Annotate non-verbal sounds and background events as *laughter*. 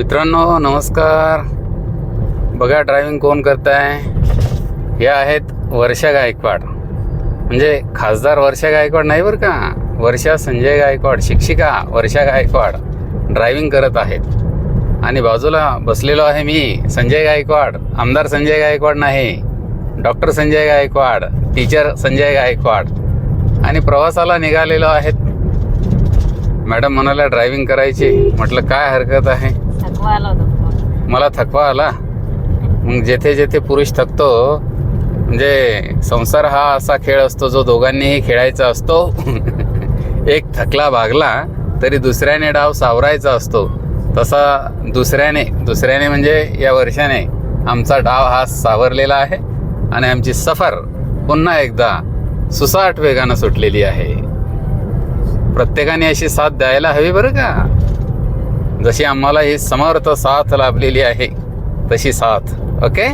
मित्रांनो नमस्कार. बघा ड्रायव्हिंग कोण करत आहे या आहेत वर्षा गायकवाड. म्हणजे खासदार वर्षा गायकवाड नाही बरं का? वर्षा संजय गायकवाड शिक्षिका वर्षा गायकवाड ड्रायव्हिंग करत आहेत. आणि बाजूला बसलेलो आहे मी संजय गायकवाड. आमदार संजय गायकवाड नाही. Doctor Sanjay Gaikwad teacher Sanjay Gaikwad. आणि प्रवासाला निघालेलो आहेत मॅडम म्हणाल्या ड्रायव्हिंग करायची. म्हटलं काय हरकत आहे. मला थकवा आला. मग जेथे जेथे पुरुष थकतो म्हणजे संसार हा असा खेळ असतो जो दोघांनीही खेळायचा असतो. *laughs* एक थकला भागला तरी दुसऱ्याने डाव सावरायचा असतो. तसा दुसऱ्याने दुसऱ्याने म्हणजे या वर्षाने आमचा डाव हा सावरलेला आहे आणि आमची सफर पुन्हा एकदा सुसाट वेगानं सुटलेली आहे. प्रत्येकाने अशी साथ द्यायला हवी बरं का? जशी आम्हाला ही समर्थ साथ लाभलेली आहे तशी साथ ओके